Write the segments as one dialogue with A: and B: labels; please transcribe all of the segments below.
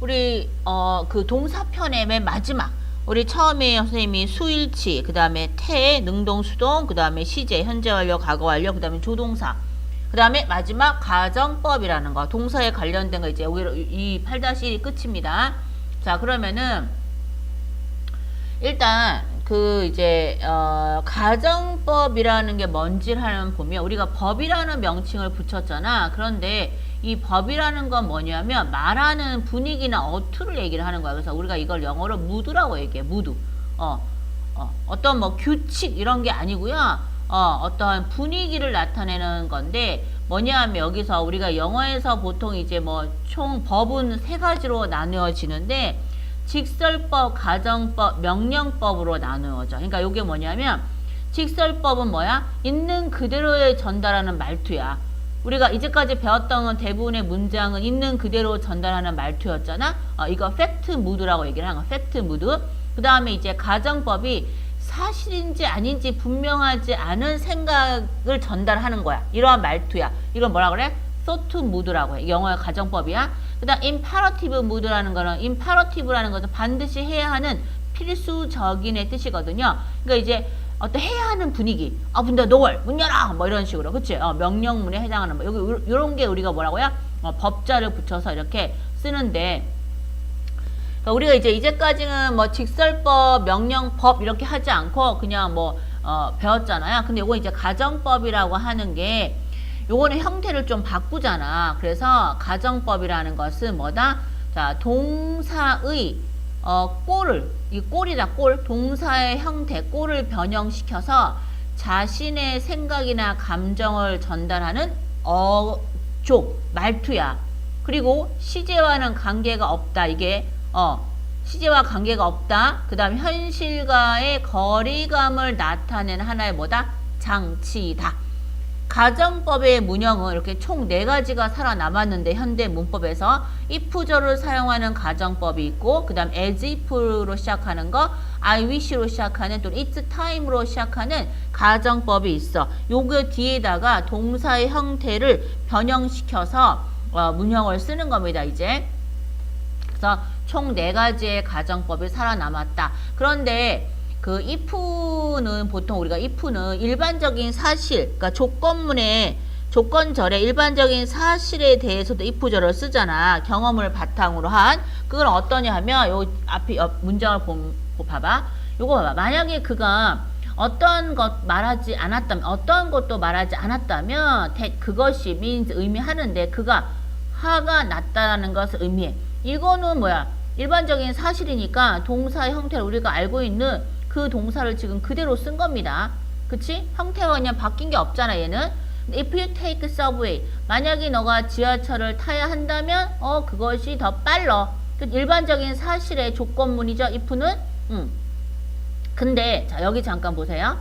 A: 우리 어 그 동사편의 맨 마지막 우리 처음에 선생님이 수일치, 그 다음에 태, 능동, 수동, 그 다음에 시제, 현재 완료, 과거 완료, 그 다음에 조동사, 그 다음에 마지막 가정법이라는 거, 동사에 관련된 거 이제 이 8-1이 끝입니다. 자 그러면은 일단 그 이제 어 가정법이라는 게 뭔지를 보면 우리가 법이라는 명칭을 붙였잖아. 그런데 이 법이라는 건 뭐냐면 말하는 분위기나 어투를 얘기를 하는 거야. 그래서 우리가 이걸 영어로 무드라고 얘기해. 무드. 어, 어 어떤 뭐 규칙 이런 게 아니고요. 어 어떤 분위기를 나타내는 건데 뭐냐면 여기서 우리가 영어에서 보통 이제 뭐 총 법은 세 가지로 나누어지는데 직설법, 가정법, 명령법으로 나누어져. 그러니까 이게 뭐냐면 직설법은 뭐야? 있는 그대로의 전달하는 말투야. 우리가 이제까지 배웠던 건 대부분의 문장은 있는 그대로 전달하는 말투였잖아. 어, 이거 팩트 무드라고 얘기를 하는 거. 팩트 무드. 그 다음에 이제 가정법이 사실인지 아닌지 분명하지 않은 생각을 전달하는 거야. 이러한 말투야. 이건 뭐라 그래? 소트 무드라고 해. 영어의 가정법이야. 그다음 imperative mood라는 거는 imperative라는 것은 반드시 해야 하는 필수적인의 뜻이거든요. 그러니까 이제 어떤 해야 하는 분위기. 아, 근데 너월 문 열어. 뭐 이런 식으로. 그치? 어, 명령문에 해당하는 뭐 여기 요런 게 우리가 뭐라고요? 어, 법자를 붙여서 이렇게 쓰는데 그러니까 우리가 이제 이제까지는 뭐 직설법, 명령법 이렇게 하지 않고 그냥 뭐 어, 배웠잖아요. 근데 이거 이제 가정법이라고 하는 게 요거는 형태를 좀 바꾸잖아. 그래서 가정법이라는 것은 뭐다? 자, 동사의 어, 꼴을 이 꼴이다 꼴 동사의 형태 꼴을 변형시켜서 자신의 생각이나 감정을 전달하는 어조 말투야. 그리고 시제와는 관계가 없다. 이게 어 시제와 관계가 없다. 그 다음 현실과의 거리감을 나타내는 하나의 뭐다? 장치다. 가정법의 문형은 이렇게 총 네 가지가 살아남았는데 현대 문법에서 if절을 사용하는 가정법이 있고 그 다음 as if로 시작하는 거 I wish로 시작하는 또 it's time로 시작하는 가정법이 있어. 요거 뒤에다가 동사의 형태를 변형시켜서 어, 문형을 쓰는 겁니다. 이제 그래서 총 네 가지의 가정법이 살아남았다. 그런데 그 if는 보통 우리가 if는 일반적인 사실, 그러니까 조건문에 조건절의 일반적인 사실에 대해서도 if절을 쓰잖아. 경험을 바탕으로 한. 그건 어떠냐 하면 요 앞에 옆 문장을 보, 보 봐봐. 요거 봐봐. 만약에 그가 어떤 것 말하지 않았다면 어떤 것도 말하지 않았다면 대, 그것이 means 의미하는데 그가 화가 났다는 것을 의미해. 이거는 뭐야? 일반적인 사실이니까 동사의 형태를 우리가 알고 있는 그 동사를 지금 그대로 쓴 겁니다. 그치? 형태가 그냥 바뀐 게 없잖아, 얘는. If you take subway, 만약에 너가 지하철을 타야 한다면, 어, 그것이 더 빨라. 그 일반적인 사실의 조건문이죠, if는. 음. 근데, 자, 여기 잠깐 보세요.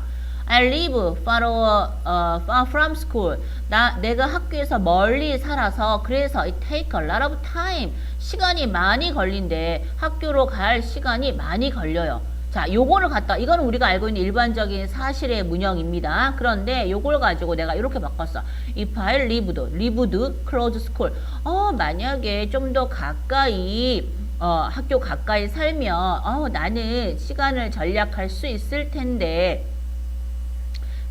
A: I live far, uh, far from school. 나, 내가 학교에서 멀리 살아서, 그래서 it take a lot of time. 시간이 많이 걸린대. 학교로 갈 시간이 많이 걸려요. 자, 요거를 갖다, 이거는 우리가 알고 있는 일반적인 사실의 문형입니다. 그런데 요걸 가지고 내가 이렇게 바꿨어. If I lived, lived close school. 어, 만약에 좀 더 가까이, 어, 학교 가까이 살면, 어, 나는 시간을 절약할 수 있을 텐데,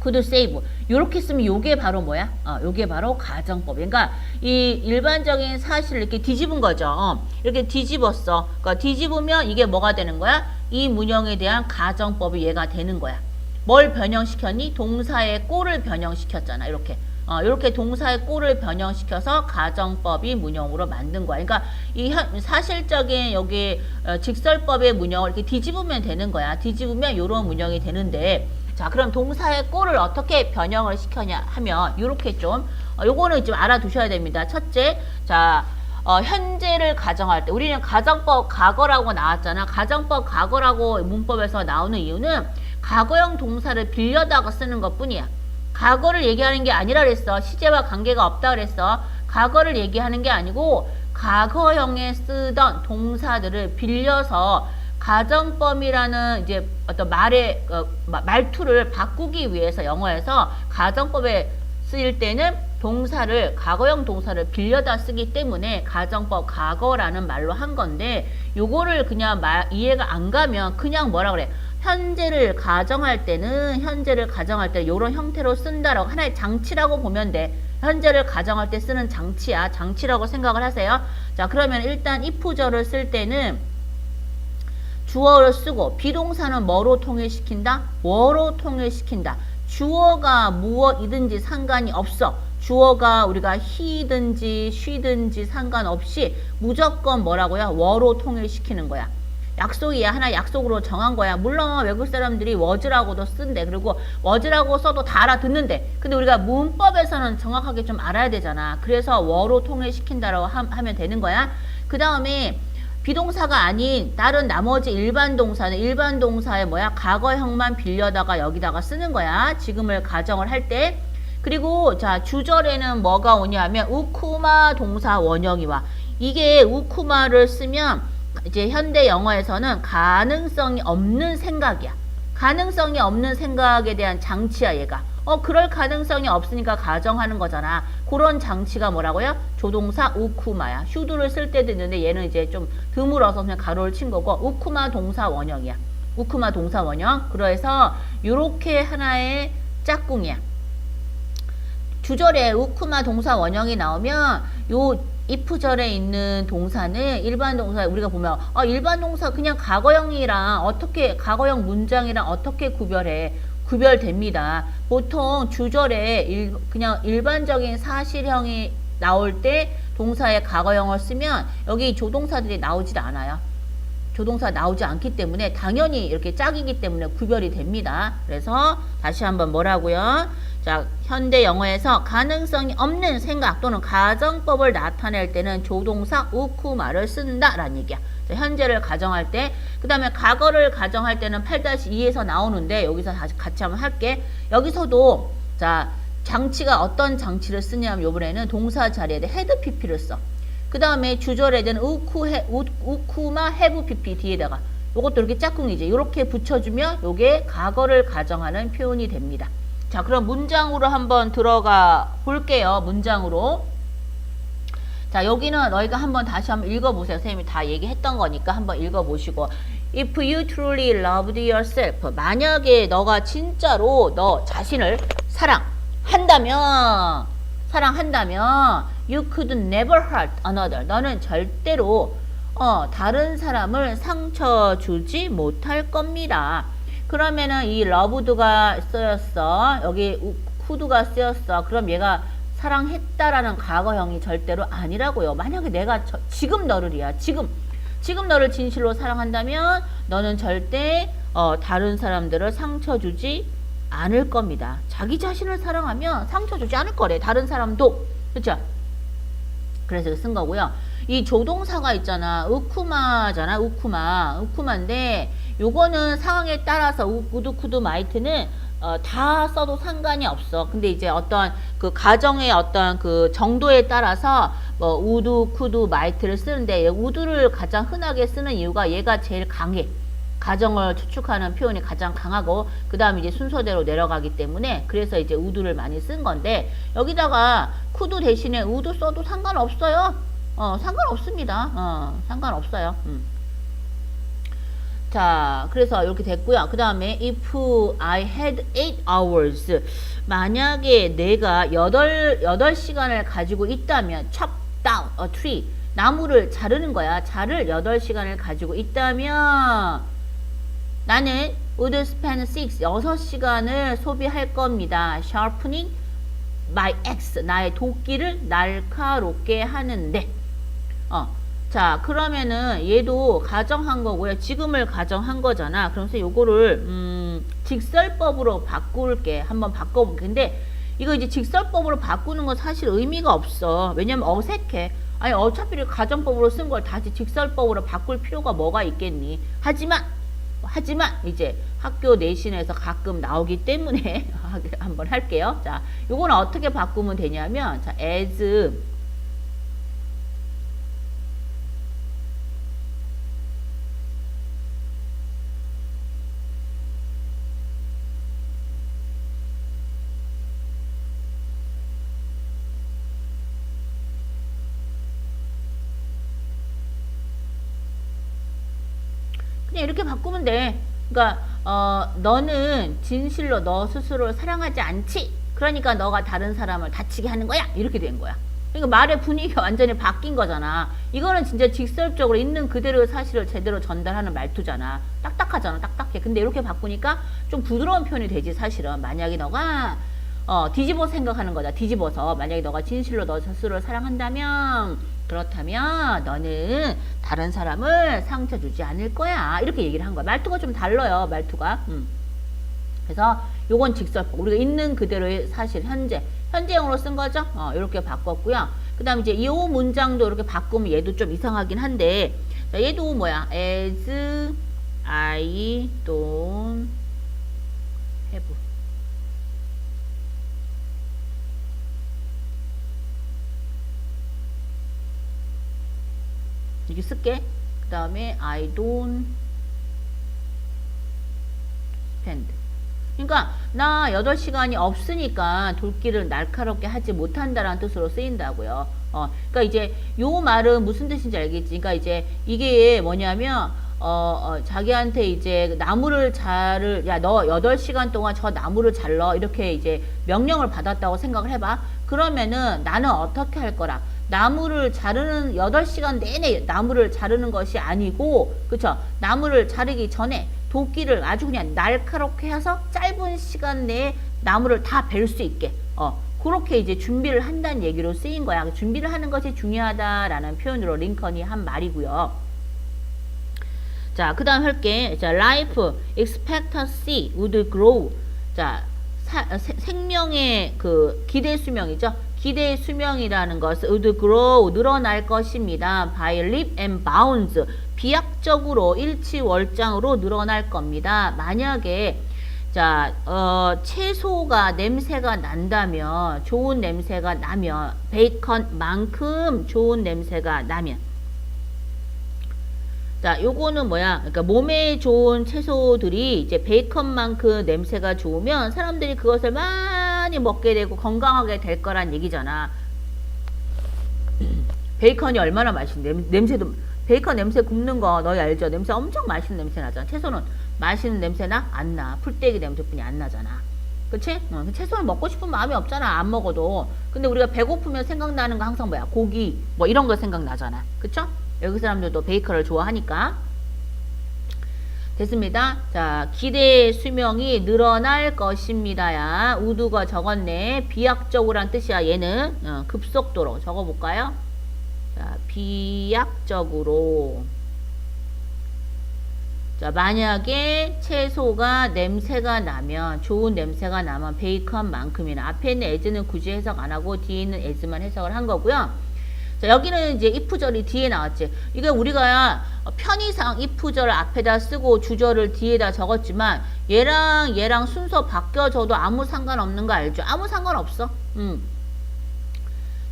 A: could save. 요렇게 쓰면 요게 바로 뭐야? 어, 요게 바로 가정법. 그러니까 이 일반적인 사실을 이렇게 뒤집은 거죠. 어, 이렇게 뒤집었어. 그러니까 뒤집으면 이게 뭐가 되는 거야? 이 문형에 대한 가정법이 얘가 되는 거야. 뭘 변형시켰니? 동사의 꼴을 변형시켰잖아. 이렇게. 어, 이렇게 동사의 꼴을 변형시켜서 가정법이 문형으로 만든 거야. 그러니까 이 현, 사실적인 여기 어, 직설법의 문형을 이렇게 뒤집으면 되는 거야. 뒤집으면 이런 문형이 되는데 자, 그럼 동사의 꼴을 어떻게 변형을 시켜냐 하면 이렇게 좀 어, 요거는 좀 알아두셔야 됩니다. 첫째, 자, 어, 현재를 가정할 때 우리는 가정법 과거라고 나왔잖아. 가정법 과거라고 문법에서 나오는 이유는 과거형 동사를 빌려다가 쓰는 것뿐이야. 과거를 얘기하는 게 아니라 그랬어. 시제와 관계가 없다 그랬어. 과거를 얘기하는 게 아니고 과거형에 쓰던 동사들을 빌려서 가정법이라는 이제 어떤 말의 어, 말투를 바꾸기 위해서 영어에서 가정법에 쓰일 때는 동사를 과거형 동사를 빌려다 쓰기 때문에 가정법 과거라는 말로 한 건데 요거를 그냥 말, 이해가 안 가면 그냥 뭐라 그래 현재를 가정할 때는 현재를 가정할 때 요런 형태로 쓴다라고 하나의 장치라고 보면 돼 현재를 가정할 때 쓰는 장치야 장치라고 생각을 하세요 자 그러면 일단 if절을 쓸 때는 주어를 쓰고 비동사는 뭐로 통일시킨다? 뭐로 통일시킨다. 주어가 무엇이든지 상관이 없어. 주어가 우리가 he든지 she든지 상관없이 무조건 뭐라고요? 워로 통일시키는 거야. 약속이야. 하나 약속으로 정한 거야. 물론 외국 사람들이 워즈라고도 쓴대. 그리고 워즈라고 써도 다 알아듣는데. 근데 우리가 문법에서는 정확하게 좀 알아야 되잖아. 그래서 워로 통일시킨다라고 함- 하면 되는 거야. 그 다음에 비동사가 아닌 다른 나머지 일반 동사는 일반 동사의 뭐야 과거형만 빌려다가 여기다가 쓰는 거야 지금을 가정을 할 때 그리고 자 주절에는 뭐가 오냐면 우쿠마 동사 원형이 와. 이게 우쿠마를 쓰면 이제 현대 영어에서는 가능성이 없는 생각이야. 가능성이 없는 생각에 대한 장치야 얘가. 어 그럴 가능성이 없으니까 가정하는 거잖아. 그런 장치가 뭐라고요? 조동사 우쿠마야. 슈드를 쓸 때도 있는데 얘는 이제 좀 드물어서 그냥 가로를 친 거고 우쿠마 동사 원형이야. 우쿠마 동사 원형. 그래서 요렇게 하나의 짝꿍이야 주절에 우쿠마 동사 원형이 나오면 요 if절에 있는 동사는 일반 동사 우리가 보면 어, 일반 동사 그냥 과거형이랑 어떻게 과거형 문장이랑 어떻게 구별해 구별됩니다. 보통 주절에 일, 그냥 일반적인 사실형이 나올 때 동사의 과거형을 쓰면 여기 조동사들이 나오질 않아요. 조동사 나오지 않기 때문에 당연히 이렇게 짝이기 때문에 구별이 됩니다. 그래서 다시 한번 뭐라고요? 자, 현대 영어에서 가능성이 없는 생각 또는 가정법을 나타낼 때는 조동사 우쿠마를 쓴다라는 얘기야. 자, 현재를 가정할 때, 그 다음에 과거를 가정할 때는 8-2에서 나오는데 여기서 다시 같이 한번 할게. 여기서도 자 장치가 어떤 장치를 쓰냐면 요번에는 동사 자리에 헤드 PP를 써. 그 다음에 주절에는 우쿠 해, 우, 우쿠마 해부 PP 뒤에다가 요것도 이렇게 짝꿍이지. 이렇게 붙여주면 요게 과거를 가정하는 표현이 됩니다. 자, 그럼 문장으로 한번 들어가 볼게요. 문장으로. 자, 여기는 너희가 한번 다시 한번 읽어보세요. 선생님이 다 얘기했던 거니까 한번 읽어보시고. If you truly loved yourself. 만약에 너가 진짜로 너 자신을 사랑한다면, 사랑한다면, you could never hurt another. 너는 절대로, 어, 다른 사람을 상처 주지 못할 겁니다. 그러면은 이 loved가 쓰였어. 여기 could가 쓰였어. 그럼 얘가 사랑했다라는 과거형이 절대로 아니라고요. 만약에 내가 저, 지금 너를이야. 지금 지금 너를 진실로 사랑한다면 너는 절대 어, 다른 사람들을 상처 주지 않을 겁니다. 자기 자신을 사랑하면 상처 주지 않을 거래. 다른 사람도. 그렇죠? 그래서 쓴 거고요. 이 조동사가 있잖아. 우쿠마잖아. 우쿠마. 우쿠마인데 요거는 상황에 따라서 우두쿠드 마이트는 어, 다 써도 상관이 없어. 근데 이제 어떤 그 가정의 어떤 그 정도에 따라서 뭐 우두, 쿠두, 마이트를 쓰는데 우두를 가장 흔하게 쓰는 이유가 얘가 제일 강해. 가정을 추측하는 표현이 가장 강하고 그 다음에 이제 순서대로 내려가기 때문에 그래서 이제 우두를 많이 쓴 건데 여기다가 쿠두 대신에 우두 써도 상관없어요. 어, 상관없습니다. 어, 상관없어요. 음. 자, 그래서 이렇게 됐고요. 그 다음에 if I had 8 hours 만약에 내가 8, 8시간을 가지고 있다면 chop down a tree 나무를 자르는 거야. 자를 8시간을 가지고 있다면 나는 would spend 6, 6시간을 소비할 겁니다. sharpening my axe 나의 도끼를 날카롭게 하는데 어, 자 그러면은 얘도 가정한 거고요. 지금을 가정한 거잖아. 그러면서 요거를 음, 직설법으로 바꿀게. 한번 바꿔볼게. 근데 이거 이제 직설법으로 바꾸는 건 사실 의미가 없어. 왜냐면 어색해. 아니 어차피 가정법으로 쓴 걸 다시 직설법으로 바꿀 필요가 뭐가 있겠니? 하지만 하지만 이제 학교 내신에서 가끔 나오기 때문에 한번 할게요. 자 요거는 어떻게 바꾸면 되냐면 자 as 바꾸면 돼. 그러니까 어, 너는 진실로 너 스스로를 사랑하지 않지. 그러니까 너가 다른 사람을 다치게 하는 거야. 이렇게 된 거야. 그러니까 말의 분위기가 완전히 바뀐 거잖아. 이거는 진짜 직설적으로 있는 그대로의 사실을 제대로 전달하는 말투잖아. 딱딱하잖아. 딱딱해. 근데 이렇게 바꾸니까 좀 부드러운 표현이 되지 사실은. 만약에 너가 어, 뒤집어 생각하는 거다. 뒤집어서 만약에 너가 진실로 너 스스로를 사랑한다면 그렇다면 너는 다른 사람을 상처 주지 않을 거야. 이렇게 얘기를 한 거야. 말투가 좀 달라요. 말투가. 음. 그래서 요건 직설법. 우리가 있는 그대로의 사실 현재 현재형으로 쓴 거죠. 어, 이렇게 바꿨고요. 그 다음 이제 이 문장도 이렇게 바꾸면 얘도 좀 이상하긴 한데 자, 얘도 뭐야? as I don't 이렇게 쓸게. 그 다음에 I don't spend. 그러니까 나 8시간이 없으니까 돌길을 날카롭게 하지 못한다라는 뜻으로 쓰인다고요. 어, 그러니까 이제 요 말은 무슨 뜻인지 알겠지. 그러니까 이제 이게 뭐냐면 어, 어 자기한테 이제 나무를 자를 야 너 8시간 동안 저 나무를 잘러 이렇게 이제 명령을 받았다고 생각을 해봐. 그러면은 나는 어떻게 할 거라. 나무를 자르는 8시간 내내 나무를 자르는 것이 아니고 그쵸? 나무를 자르기 전에 도끼를 아주 그냥 날카롭게 해서 짧은 시간 내에 나무를 다 벨 수 있게. 어 그렇게 이제 준비를 한다는 얘기로 쓰인 거야. 준비를 하는 것이 중요하다라는 표현으로 링컨이 한 말이고요. 자 그 다음 할게. 자 life expectancy would grow. 자 사, 세, 생명의 그 기대 수명이죠 기대 수명이라는 것은 would grow 늘어날 것입니다. by leap and bounds 비약적으로 일치월장으로 늘어날 겁니다. 만약에 자, 어, 채소가 냄새가 난다면 좋은 냄새가 나면 베이컨만큼 좋은 냄새가 나면 자, 요거는 뭐야? 그러니까 몸에 좋은 채소들이 이제 베이컨만큼 냄새가 좋으면 사람들이 그것을 많이 먹게 되고 건강하게 될 거란 얘기잖아. 베이컨이 얼마나 맛있는데 냄새도 베이컨 냄새 굽는 거 너희 알죠? 냄새 엄청 맛있는 냄새 나잖아. 채소는 맛있는 냄새 나? 안 나. 풀떼기 냄새뿐이 안 나잖아. 그치? 어, 채소를 먹고 싶은 마음이 없잖아. 안 먹어도. 근데 우리가 배고프면 생각나는 거 항상 뭐야? 고기 뭐 이런 거 생각나잖아. 그쵸? 여기 사람들도 베이커를 좋아하니까. 됐습니다. 자, 기대 수명이 늘어날 것입니다야. 우두가 적었네. 비약적으로란 뜻이야. 얘는 어, 급속도로 적어볼까요? 자, 비약적으로. 자, 만약에 채소가 냄새가 나면, 좋은 냄새가 나면 베이컨만큼이나. 앞에 있는 as는 굳이 해석 안 하고 뒤에 있는 as만 해석을 한 거고요. 자, 여기는 이제 if절이 뒤에 나왔지. 이게 우리가 편의상 if절 앞에다 쓰고 주절을 뒤에다 적었지만 얘랑 얘랑 순서 바뀌어져도 아무 상관없는 거 알죠? 아무 상관없어. 음.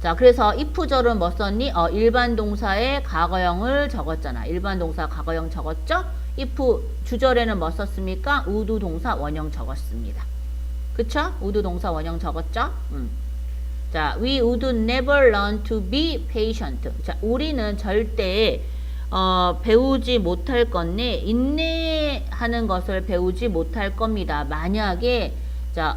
A: 자, 그래서 if절은 뭐 썼니? 어, 일반 동사의 과거형을 적었잖아. 일반 동사 과거형 적었죠? if 주절에는 뭐 썼습니까? 우두 동사 원형 적었습니다. 그쵸? 우두 동사 원형 적었죠? 음. 자, we would never learn to be patient. 자, 우리는 절대 어, 배우지 못할 건데 인내하는 것을 배우지 못할 겁니다. 만약에 자,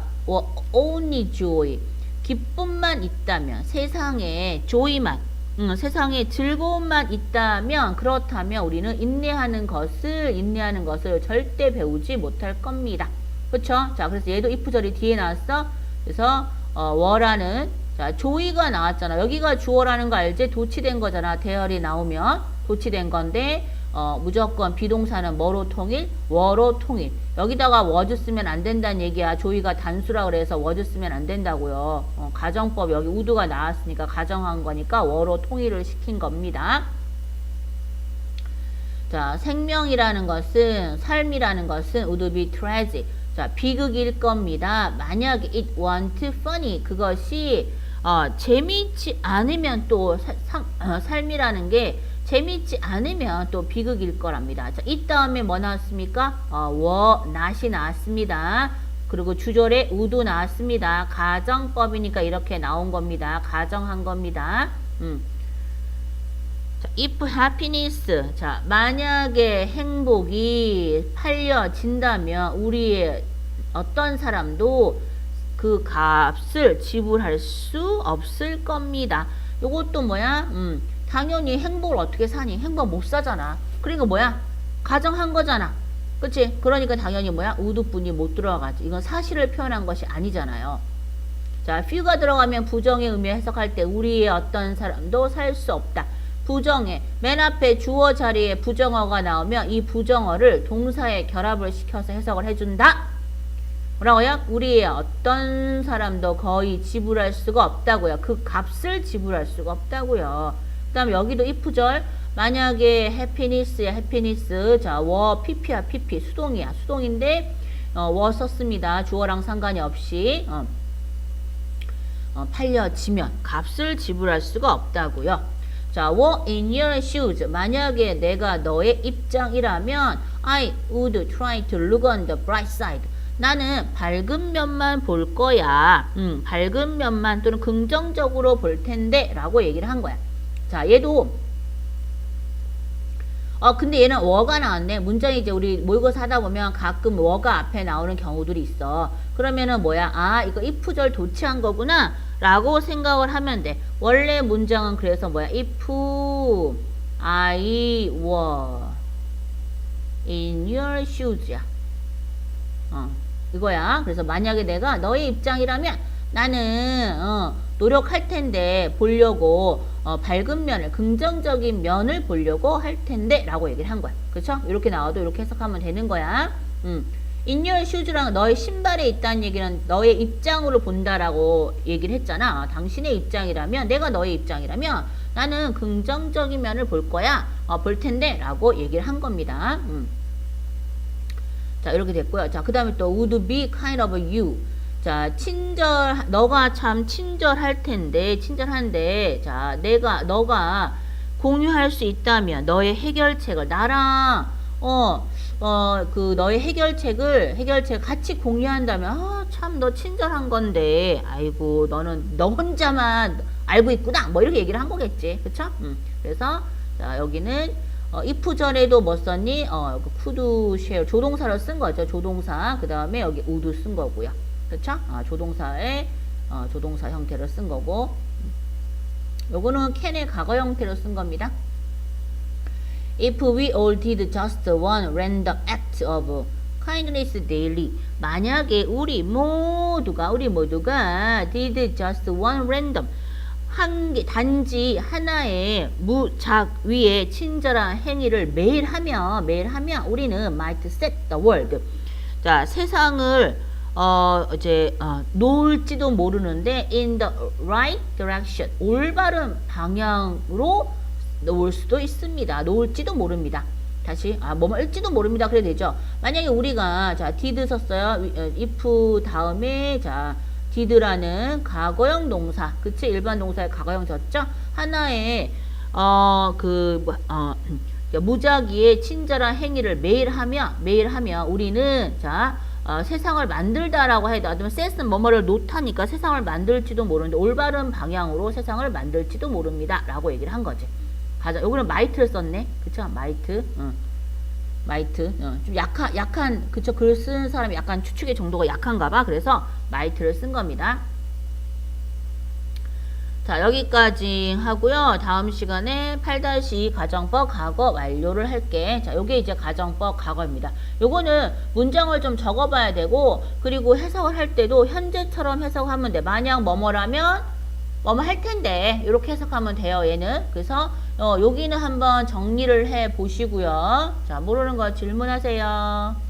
A: only joy 기쁨만 있다면 세상에 joy만 음, 세상에 즐거움만 있다면 그렇다면 우리는 인내하는 것을 인내하는 것을 절대 배우지 못할 겁니다. 그렇죠? 자, 그래서 얘도 if절이 뒤에 나왔어. 그래서 어, 워라는 자 조이가 나왔잖아. 여기가 주어라는 거 알지? 도치된 거잖아. 대열이 나오면 도치된 건데 어, 무조건 비동사는 뭐로 통일? 워로 통일. 여기다가 워즈 쓰면 안 된다는 얘기야. 조이가 단수라 그래서 워즈 쓰면 안 된다고요. 어, 가정법 여기 우드가 나왔으니까 가정한 거니까 워로 통일을 시킨 겁니다. 자, 생명이라는 것은 삶이라는 것은 would be tragic. 자, 비극일 겁니다. 만약에 it want funny 그것이 어, 재미있지 않으면 또 사, 상, 어, 삶이라는 게 재미있지 않으면 또 비극일 거랍니다. 자, 이 다음에 뭐 나왔습니까? 어, 워, 낫이 나왔습니다. 그리고 주절에 우도 나왔습니다. 가정법이니까 이렇게 나온 겁니다. 가정한 겁니다. 음. 자, if happiness. 자, 만약에 행복이 팔려진다면 우리의 어떤 사람도 그 값을 지불할 수 없을 겁니다. 요것도 뭐야? 음, 당연히 행복을 어떻게 사니? 행복 못 사잖아. 그러니까 뭐야? 가정한 거잖아. 그치? 그러니까 당연히 뭐야? 우드분이 못 들어가지. 이건 사실을 표현한 것이 아니잖아요. 자, few가 들어가면 부정의 의미 해석할 때 우리의 어떤 사람도 살 수 없다. 부정의 맨 앞에 주어 자리에 부정어가 나오면 이 부정어를 동사에 결합을 시켜서 해석을 해준다. 뭐라고요? 우리의 어떤 사람도 거의 지불할 수가 없다고요. 그 값을 지불할 수가 없다고요. 그 다음 여기도 if절 만약에 happiness야 happiness 자, 워 pp야 pp 수동이야 수동인데 어, 워 썼습니다. 주어랑 상관이 없이 어, 어, 팔려지면 값을 지불할 수가 없다고요. 자, walk in your shoes. 만약에 내가 너의 입장이라면 I would try to look on the bright side. 나는 밝은 면만 볼 거야. 음, 밝은 면만 또는 긍정적으로 볼 텐데 라고 얘기를 한 거야. 자, 얘도 어, 근데 얘는 워가 나왔네. 문장이 이제 우리 모의고사 하다 보면 가끔 워가 앞에 나오는 경우들이 있어. 그러면은 뭐야? 아, 이거 if절 도치한 거구나. 라고 생각을 하면 돼. 원래 문장은 그래서 뭐야? if I were in your shoes야. 어, 이거야. 그래서 만약에 내가 너의 입장이라면 나는 어, 노력할 텐데 보려고 어, 밝은 면을 긍정적인 면을 보려고 할 텐데 라고 얘기를 한 거야. 그쵸? 이렇게 나와도 이렇게 해석하면 되는 거야. 음. In your shoes랑 너의 신발에 있다는 얘기는 너의 입장으로 본다라고 얘기를 했잖아. 당신의 입장이라면 내가 너의 입장이라면 나는 긍정적인 면을 볼 거야. 어, 볼 텐데 라고 얘기를 한 겁니다. 음. 자 이렇게 됐고요. 자 그 다음에 또 would be kind of you. 자 친절 너가 참 친절할 텐데 친절한데 자 내가 너가 공유할 수 있다면 너의 해결책을 나랑 어 어 그 너의 해결책을 해결책 같이 공유한다면 아 참 너 친절한 건데 아이고 너는 너 혼자만 알고 있구나 뭐 이렇게 얘기를 한 거겠지 그쵸? 음. 그래서 자 여기는 어, if 전에도 뭐 썼니? 어, 그 could share 조동사를 쓴 거죠. 조동사. 그 다음에 여기 would 쓴 거고요. 그쵸? 아, 조동사의 어, 조동사 형태로 쓴 거고. 요거는 can의 과거 형태로 쓴 겁니다. If we all did just one random act of kindness daily. 만약에 우리 모두가, 우리 모두가 did just one random. 한 개, 단지 하나의 무작 위에 친절한 행위를 매일 하면, 매일 하면 우리는 might set the world. 자, 세상을, 어, 이제, 어, 놓을지도 모르는데, in the right direction. 올바른 방향으로 놓을 수도 있습니다. 놓을지도 모릅니다. 다시, 아, 뭐일지도 모릅니다. 그래야 되죠. 만약에 우리가, 자, did 썼어요. 위- 어, if 다음에, 자, did라는 과거형 동사, 그치? 일반 동사의 과거형 졌죠? 하나의, 어, 그, 뭐, 어, 무작위의 친절한 행위를 매일 하며, 매일 하며, 우리는, 자, 어, 세상을 만들다라고 해도, 아니면 셋은 뭐뭐를 놓다니까 세상을 만들지도 모르는데, 올바른 방향으로 세상을 만들지도 모릅니다. 라고 얘기를 한 거지. 가자. 여기는 마이트를 썼네. 그쵸? 마이트. 응. 마이트. 어, 좀 약한, 약한, 그쵸. 글 쓰는 사람이 약간 추측의 정도가 약한가 봐. 그래서 마이트를 쓴 겁니다. 자, 여기까지 하고요. 다음 시간에 8-2 가정법 과거 완료를 할게. 자, 요게 이제 가정법 과거입니다. 요거는 문장을 좀 적어봐야 되고, 그리고 해석을 할 때도 현재처럼 해석하면 돼. 만약 뭐뭐라면 뭐뭐 할 텐데 이렇게 해석하면 돼요 얘는. 그래서 어, 여기는 한번 정리를 해 보시고요. 자 모르는 거 질문하세요